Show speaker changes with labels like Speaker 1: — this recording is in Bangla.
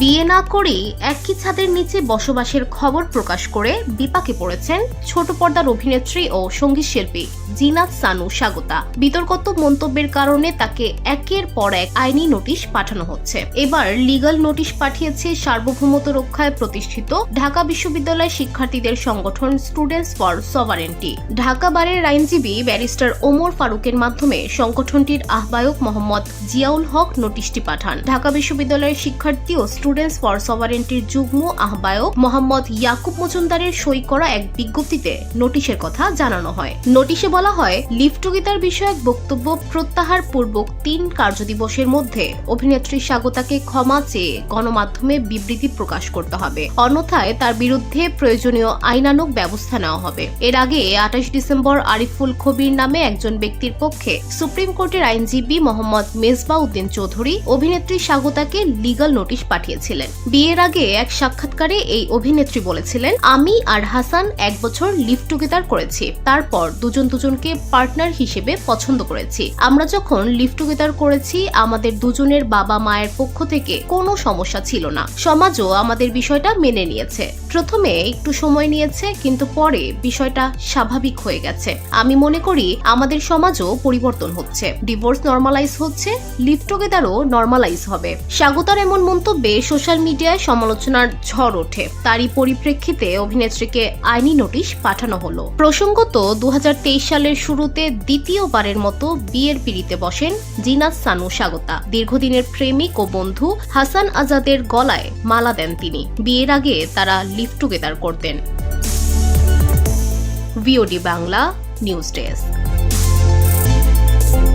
Speaker 1: বিয়ে না করেই একই ছাদের নিচে বসবাসের খবর প্রকাশ করে বিপাকে পড়েছেন ছোট পর্দার অভিনেত্রী ও সংগীত শিল্পী জিনাত সানু স্বাগতা। বিতর্কত মন্তব্যের কারণে তাকে একের পর এক আইনি নোটিশ পাঠানো হচ্ছে। এবার লিগ্যাল নোটিশ পাঠিয়েছে সার্বভৌমত্ব রক্ষায় প্রতিষ্ঠিত ঢাকা বিশ্ববিদ্যালয় শিক্ষার্থীদের সংগঠন স্টুডেন্টস ফর সভারেন্টি ঢাকা বারের আইনজীবী ব্যারিস্টার ওমর ফারুকের মাধ্যমে সংগঠনটির আহ্বায়ক মোহাম্মদ জিয়াউল হক নোটিশটি পাঠান। ঢাকা বিশ্ববিদ্যালয়ের শিক্ষার্থী ও স্টুডেন্টস ফর সভারেন্টির যুগ্ম আহ্বায়ক মোহাম্মদ ইয়াকুব মজুমদারের সই করা এক বিজ্ঞপ্তিতে নোটিশের কথা জানানো হয়। নোটিশে বলা হয় লিভ টুগেদার বিষয়ক বক্তব্য প্রত্যাহার পূর্বক তিন কার্যদিবসের মধ্যে অভিনেত্রী স্বাগতাকে ক্ষমা চেয়ে গণমাধ্যমে বিবৃতি প্রকাশ করতে হবে। অন্যথায় তার বিরুদ্ধে প্রয়োজনীয় আইনানুগ ব্যবস্থা নেওয়া হবে। এর আগে আঠাশ ডিসেম্বর আরিফুল খবির নামে একজন ব্যক্তির পক্ষে সুপ্রিম কোর্টের আইনজীবী মোহাম্মদ মেজবা উদ্দিন চৌধুরী অভিনেত্রী স্বাগতাকে লিগাল নোটিশ পাঠিয়েছিলেন বিয়ের আগে এক সাক্ষাৎকারে এই অভিনেত্রী বলেছিলেন, আমি আর হাসান এক বছর লিভ টুগেদার করেছি। তারপর দুজন দুজনকে পার্টনার হিসেবে পছন্দ করেছি। আমরা যখন লিভ টুগেদার করেছি, আমাদের দুজনের বাবা মায়ের পক্ষ থেকে কোনো সমস্যা ছিল না। সমাজও আমাদের বিষয়টা মেনে নিয়েছে। প্রথমে একটু সময় নিয়েছে, কিন্তু পরে বিষয়টা স্বাভাবিক হয়ে গেছে। আমি মনে করি আমাদের সমাজও পরিবর্তন হচ্ছে। ডিভোর্স নর্মালাইজ হচ্ছে, লিভ টুগেদারও নর্মালাইজ হবে। স্বাগতার এমন মন্তব্যে সোশ্যাল মিডিয়ায় সমালোচনার ঝড় ওঠে। তারই পরিপ্রেক্ষিতে অভিনেত্রীকে আইনি নোটিশ পাঠানো হলো। প্রসঙ্গত, দুহাজার তেইশ সালের শুরুতে দ্বিতীয়বারের মতো বিয়ের পিড়িতে বসেন জিনাত সানু স্বাগতা। দীর্ঘদিনের প্রেমিক ও বন্ধু হাসান আজাদের গলায় মালা দেন তিনি। বিয়ের আগে তারা লিভ টুগেদার করতেন। VOD Bangla, news desk.